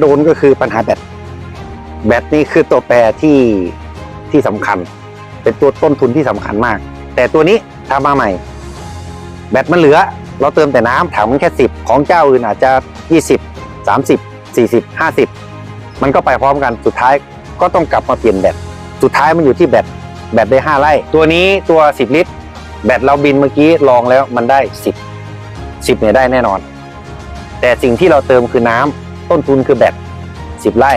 โดนก็คือปัญหาแบต แบตนี่คือตัวแปรที่ที่สำคัญ เป็นตัวต้นทุนที่สำคัญมาก แต่ตัวนี้ทำมาใหม่ แบตมันเหลือ เราเติมแต่น้ำถังมันแค่สิบของเจ้าอื่นอาจจะยี่สิบสามสิบสี่สิบห้าสิบมันก็ไปพร้อมกันสุดท้ายก็ต้องกลับมาเปลี่ยนแบตสุดท้ายมันอยู่ที่แบตแบตได้ห้าไร่ ตัวนี้ตัวสิบลิตร แบตเราบินเมื่อกี้ลองแล้วมันได้สิบสิบเนี่ยได้แน่นอน แต่สิ่งที่เราเติมคือน้ำ ต้นทุนคือแบตสิบไร่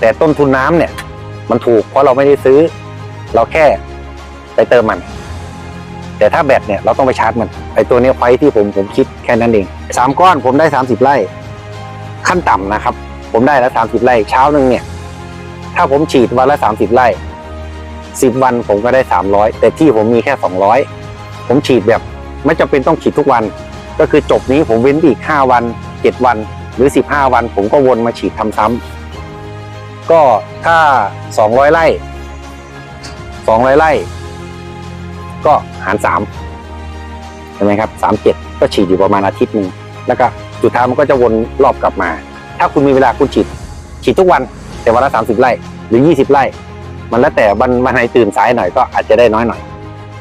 แต่ต้นทุนน้ำเนี่ย มันถูกเพราะเราไม่ได้ซื้อ เราแค่ไปเติมมัน แต่ถ้าแบตเนี่ยเราต้องไปชาร์จมันไอตัวนี้ไฟที่ผมผมคิดแค่นั้นเองสามก้อนผมได้สามสิบไร่ ขั้นต่ำนะครับ ผมได้ล้วสามสิบไร่เช้าหนึ่งเนี่ย ถ้าผมฉีดวันละสามสิบไร่สิบวันผมก็ได้สามร้อยแต่ที่ผมมีแค่สองร้อยผมฉีดแบบ ไม่จำเป็นต้องฉีดทุกวัน ก็คือจบนี้ผมเว้นอีกห้าวันเจ็ดวัน รือสิบห้าวันผมก็วนมาฉีดทำซ้ำก็ถ้าสองร้อยไร่สองร้อยไร่ ก็หารสามใช่ไหมครับสามเจ็ดก็ฉีดอยู่ประมาณอาทิตย์หนึ่งแล้วก็สุดท้ายมันก็จะวนรอบกลับมา ถ้าคุณมีเวลาคุณฉีด ฉีดทุกวัน แต่วันละสามสิบไร่หรือยี่สิบไร่ มันแล้วแต่วันวันไหนตื่นสายหน่อยก็อาจจะได้น้อยหน่อย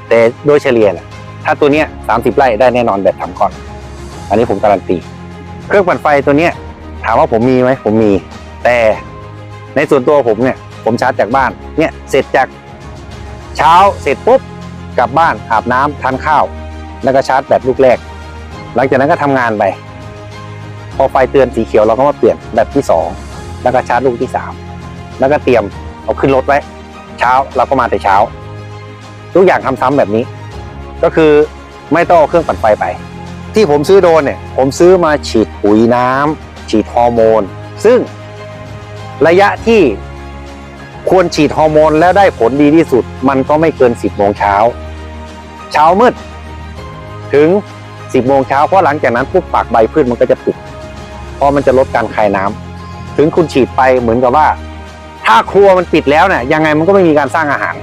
แต่โดยเฉลี่ยแหละถ้าตัวเนี้ยสามสิบไร่ได้แน่นอนแบบทำก่อน อันนี้ผมการันตี เครื่องปั่นไฟตัวเนี้ย ถามว่าผมมีไหมผมมี แต่ในส่วนตัวผมเนี่ย ผมชาร์จจากบ้านเนี่ยเสร็จจากเช้าเสร็จปุ๊บกลับบ้านอาบน้ำทานข้าว แล้วก็ชาร์จแบตลูกแรก หลังจากนั้นก็ทำงานไป พอไฟเตือนสีเขียวเราก็มาเปลี่ยนแบตที่สองแล้วก็ชาร์จลูกที่สามแล้วก็เตรียมเอาขึ้นรถไว้ เช้าเราก็มาแต่เช้า ทุกอย่างทำซ้ำแบบนี้ ก็คือไม่ต้องเอาเครื่องปั่นไฟไป ที่ผมซื้อโดนเนี่ย ผมซื้อมาฉีดปุ๋ยน้ำฉีดฮอร์โมน ซึ่งระยะที่ควรฉีดฮอร์โมนแล้วได้ผลดีที่สุด มันก็ไม่เกิน 10โมงเช้า เช้ามืด ถึง 10โมงเช้าเพราะหลังจากนั้นปุ๊บปากใบพืชมันก็จะปิดเพราะมันจะลดการคายน้ำถึงคุณฉีดไปเหมือนกับว่า ถ้าครัวมันปิดแล้วเนี่ยยังไงมันก็ไม่มีการสร้างอาหาร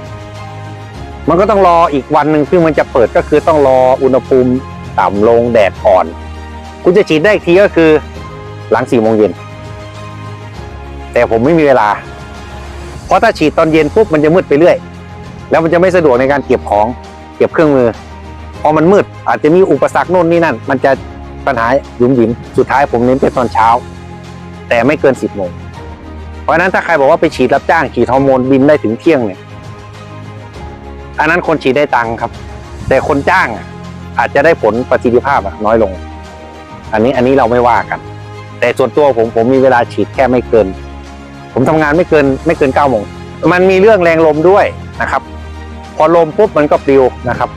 มันก็ต้องรออีกวันหนึ่งซึ่งมันจะเปิดก็คือต้องรออุณหภูมิ ต่ำลงแดดอ่อน คุณจะฉีดได้อีกทีก็คือ หลังสี่โมงเย็น แต่ผมไม่มีเวลา เพราะถ้าฉีดตอนเย็นปุ๊บมันจะมืดไปเรื่อย แล้วมันจะไม่สะดวกในการเก็บของ เก็บเครื่องมือ พอมันมืดอาจจะมีอุปสรรคโน่นนี่นั่น มันจะปัญหาหยุมหยิม สุดท้ายผมเน้นเป็นตอนเช้า แต่ไม่เกินสิบโมง เพราะฉะนั้นถ้าใครบอกว่าไปฉีดรับจ้างฉีดฮอร์โมนบินได้ถึงเที่ยงเนี่ยอันนั้นคนฉีดได้ตังค์ครับ แต่คนจ้างอะ อาจจะได้ผลประสิทธิภาพน้อยลง อันนี้อันนี้เราไม่ว่ากัน แต่ส่วนตัวผมผมมีเวลาฉีดแค่ไม่เกิน ผมทำงานไม่เกินไม่เกินเก้าโมงมันมีเรื่องแรงลมด้วยนะครับ พอลมปุ๊บมันก็ปลิวนะครับ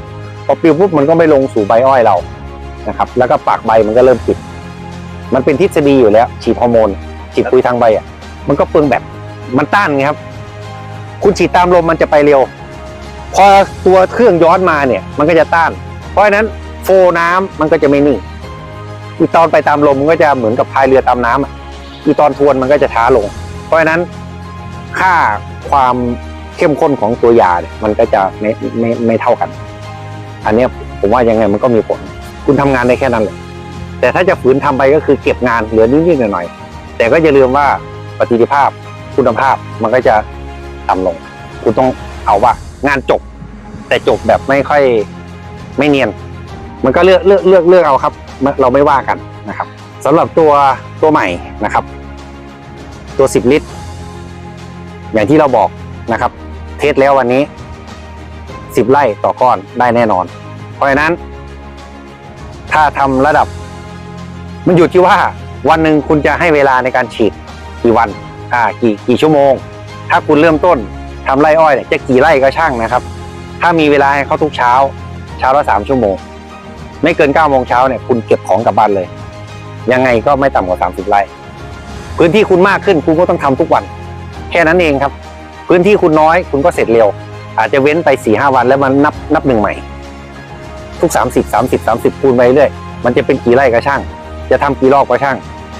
พอปลิวปุ๊บมันก็ไม่ลงสู่ใบอ้อยเรานะครับ แล้วก็ปากใบมันก็เริ่มปิด มันเป็นทฤษฎีอยู่แล้ว ฉีดฮอร์โมนฉีดปุ๋ยทางใบอะ มันก็เปลืองแบบมันต้านไงครับ คุณฉีดตามลมมันจะไปเร็ว พอตัวเครื่องย้อนมาเนี่ย มันก็จะต้าน เพราะฉะนั้นโฟน้ำมันก็จะไม่นิ่ง อีตอนไปตามลมมันก็จะเหมือนกับพายเรือตามน้ำอะอีตอนทวนมันก็จะช้าลง เพราะฉะนั้นค่าความเข้มข้นของตัวยาเนี่ยมันก็จะไม่ไม่ไม่เท่ากัน อันเนี้ยผมว่ายังไงมันก็มีผล คุณทำงานได้แค่นั้นแหละแต่ถ้าจะฝืนทำไปก็คือเก็บงานเหลือนิดๆหน่อยๆแต่ก็อย่าลืมว่าประสิทธิภาพคุณภาพมันก็จะต่ำลง คุณต้องเอาว่างานจบ แต่จบแบบไม่ค่อย ไม่เนียน มันก็เลือกเลือกเลือกเลือกเอาครับ เราไม่ว่ากันนะครับสำหรับตัวตัวใหม่นะครับ ตัว 10 ลิตร อย่างที่เราบอกนะครับ เทสแล้ววันนี้ 10ไร่ต่อก้อนได้แน่นอน เพราะฉะนั้น ถ้าทำระดับ มันอยู่ที่ว่าวันหนึ่งคุณจะให้เวลาในการฉีดกี่วันอ่ากี่กี่ชั่วโมง ถ้าคุณเริ่มต้นทำไร่อ้อยเนี่ยจะกี่ไร่ก็ช่างนะครับ ถ้ามีเวลาให้เขาทุกเช้า เช้าละสามชั่วโมง ไม่เกินเก้าโมงเช้าเนี่ยคุณเก็บของกลับบ้านเลย ยังไงก็ไม่ต่ำกว่าสามสิบไร่พื้นที่คุณมากขึ้นคุณก็ต้องทำทุกวัน แค่นั้นเองครับ พื้นที่คุณน้อยคุณก็เสร็จเร็ว อาจจะเว้นไปสี่ห้าวันแล้วมันนับนับหนึ่งใหม่ ทุกสามสิบสามสิบสามสิบคูณไปเรื่อยมันจะเป็นกี่ไร่ก็ช่าง จะทำกี่รอบก็ช่าง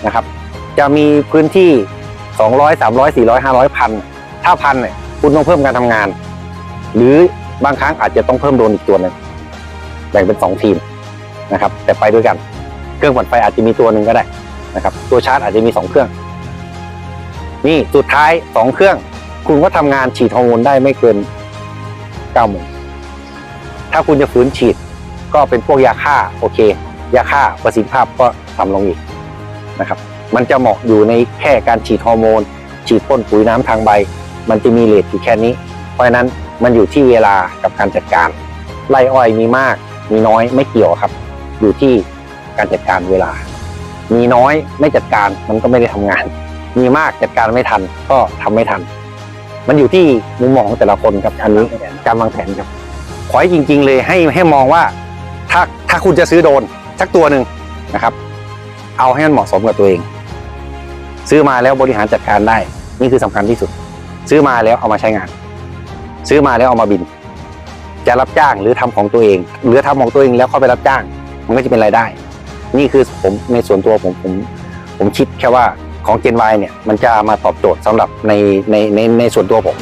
นะครับ จะมีพื้นที่สองร้อยสามร้อยสี่ร้อยห้าร้อยพันถ้าพันเนี่ยคุณต้องเพิ่มการทำงาน หรือบางครั้งอาจจะต้องเพิ่มโดนอีกตัวหนึ่ง แบ่งเป็นสองทีมนะครับแต่ไปด้วยกัน เครื่องปั่นไฟอาจจะมีตัวหนึ่งก็ได้นะครับ ตัวชาร์จอาจจะมีสองเครื่อง นี่สุดท้ายสองเครื่อง คุณก็ทำงานฉีดฮอร์โมนได้ไม่เกินเก้าโมงถ้าคุณจะฝืนฉีดก็เป็นพวกยาฆ่าโอเค ยาฆ่าประสิทธิภาพก็ต่ำลงอีกนะครับ มันจะเหมาะอยู่ในแค่การฉีดฮอร์โมน ฉีดพ่นปุ๋ยน้ำทางใบ มันจะมีเลทอยู่แค่นี้ เพราะฉะนั้นมันอยู่ที่เวลากับการจัดการไล่อ้อยมีมาก มีน้อยไม่เกี่ยวครับ อยู่ที่การจัดการเวลา มีน้อยไม่จัดการมันก็ไม่ได้ทำงาน มีมากจัดการไม่ทันก็ทำไม่ทัน มันอยู่ที่มุมมองของแต่ละคนครับอันนี้การวางแผนครับ ขอให้จริง ๆ เลยให้ให้มองว่าถ้าถ้าคุณจะซื้อโดนสักตัวหนึ่งนะครับ เอาให้มันเหมาะสมกับตัวเอง ซื้อมาแล้วบริหารจัดการได้ นี่คือสำคัญที่สุด ซื้อมาแล้วเอามาใช้งาน ซื้อมาแล้วเอามาบิน จะรับจ้างหรือทำของตัวเอง หรือทำของตัวเองแล้วเข้าไปรับจ้าง มันก็จะเป็นรายได้ นี่คือผมในส่วนตัวผมผมผมคิดแค่ว่าของ Gen Y เนี่ยมันจะมาตอบโจทย์สำหรับในในในในส่วนตัวผม